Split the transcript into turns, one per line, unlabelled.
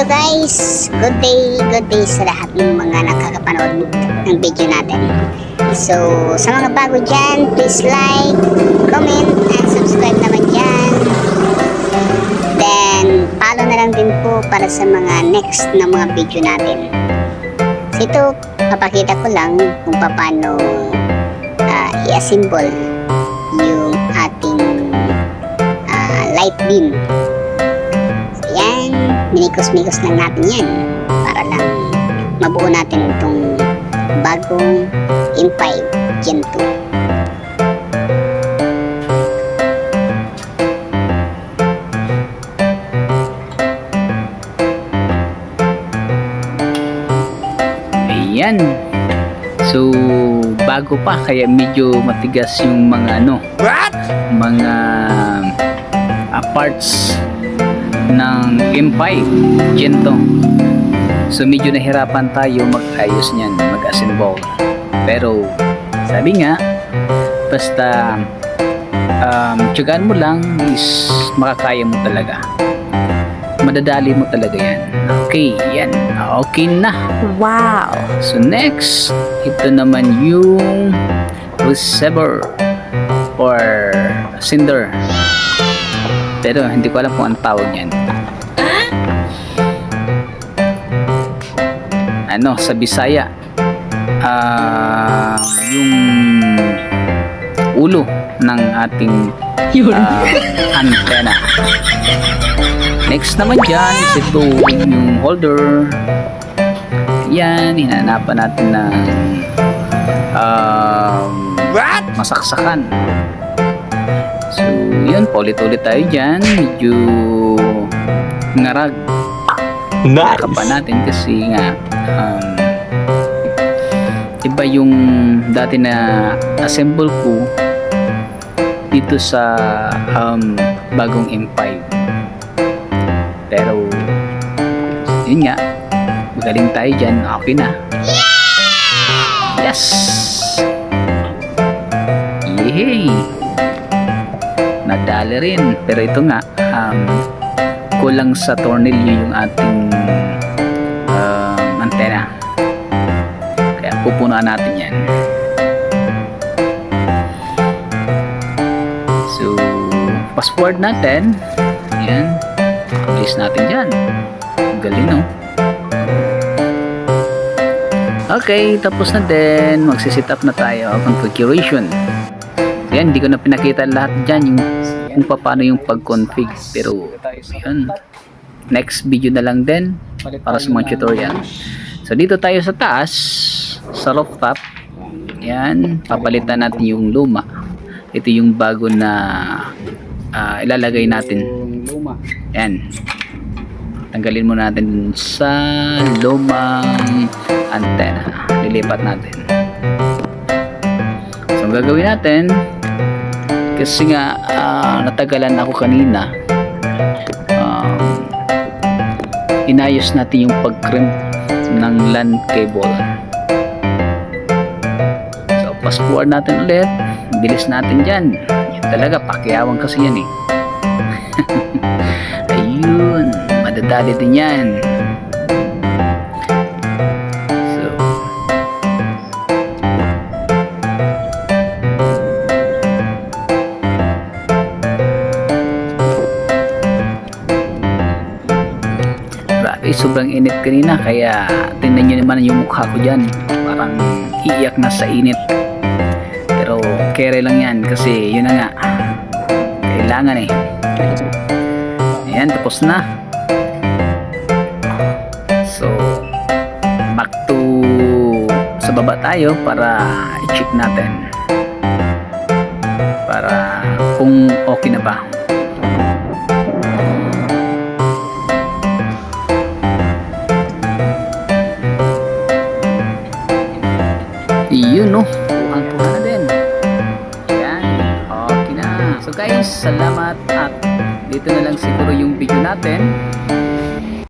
Hello guys! Good day, good day sa lahat ng mga nakakapanood ng video natin. So, sa mga bago dyan, please like, comment, and subscribe naman dyan. Then, follow na lang din po para sa mga next na mga video natin. So, ito, papakita ko lang kung paano ah, i-assemble yung ating ah, light beam. Minikos-mikos lang natin yan para lang mabuo natin itong bagong M5 Gen 2.
Ayan. So, bago pa kaya medyo matigas yung mga ano, mga ah, parts ng M5 Gen 2. So, medyo nahirapan tayo mag-ayos niyan, mag-assemble. Pero, sabi nga, basta um, tiyagaan mo lang is makakaya mo talaga. Madadali mo talaga yan. Okay, yan. Okay na.
Wow!
So next, ito naman yung receiver or cinder. Pero hindi ko alam kung anong tawag niyan. Ano, sa Bisaya, ah yung ulo ng ating ah, antena. Next naman dyan is ito yung holder. Yan, hinanapan natin ng um, masaksakan. So, yun, paulit-ulit tayo dyan. Medyo ngarag.
Nice.
pa natin kasi nga um, iba yung dati na assemble ko dito sa um, bagong M5 pero yun nga magaling tayo dyan okay na yes yehey nadali rin pero ito nga um, kulang sa tornilyo yung ating um, antena kaya pupunuan natin yan so forward natin yan Bilis natin dyan. Galing, no? Okay, tapos na din. Magsisit up na tayo. Configuration. Yan, hindi ko na pinakita lahat dyan yung kung paano yung pag-config. Pero, yun. Next video na lang din para sa mga tutorial. So, dito tayo sa taas, sa rooftop. Yan, papalitan natin yung luma. Ito yung bago na ah, ilalagay natin. Yan. Tanggalin muna natin sa lumang antena. Lilipat natin. So, gagawin natin, kasi nga, ah, natagalan ako kanina, um, inayos natin yung pag-crimp ng LAN cable. So, fast forward natin ulit. Bilis natin dyan. Yan talaga, pakiyawan kasi yan eh. Ayun, madadali din yan. Sobrang init kanina kaya tingnan nyo naman yung mukha ko dyan. Parang iiyak na sa init. Pero kere lang yan kasi yun na nga. Kailangan eh. Ayan, tapos na. So, back to sa baba tayo para i-check natin. Para kung okay na ba. Guys, salamat at dito na lang siguro yung video natin.